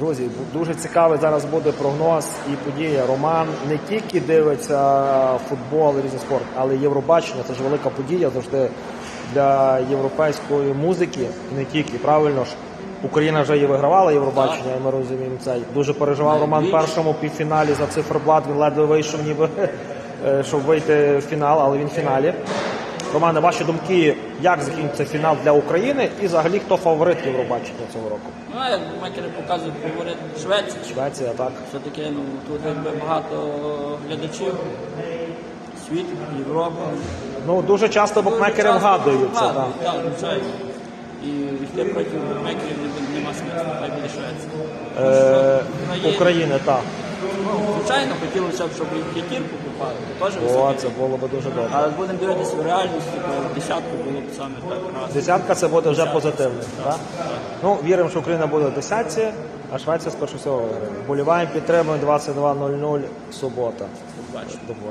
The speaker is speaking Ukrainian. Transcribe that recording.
Друзі, дуже цікавий зараз буде прогноз і подія. Роман не тільки дивиться футбол і різний спорт, але Євробачення це ж велика подія завжди для європейської музики. І не тільки, правильно ж. Україна вже і вигравала Євробачення, і ми розуміємо це. Дуже переживав Роман в першому півфіналі за циферблат. Він ледве вийшов, ніби е, щоб вийти в фінал, але він в фіналі. Романе, ваші думки, як закінчиться фінал для України і взагалі хто фаворит Євробачення цього року? Ну, як макери показують фаворит Швеція. Швеція, так. Все-таки ну, тут якби багато глядачів. Світ, Європа. Ну дуже часто букмекери вгадуються. Так. Так, звичайно. І йти проти букмекерів не- нема смислу, хай буде Швеція. Е, Україна. України, так. Ну, звичайно, хотілося б, щоб і п'ятірку купали, Теж О, це було б дуже добре. Але будемо дивитися в реальності, то десятку було б саме так. Раз. Десятка це буде вже позитивно. Так? Ну, віримо, що Україна буде в десятці, а Швеція спершу всього виграє. Вболіваємо, підтримуємо 22.00 субота. Побачимо. До побачення.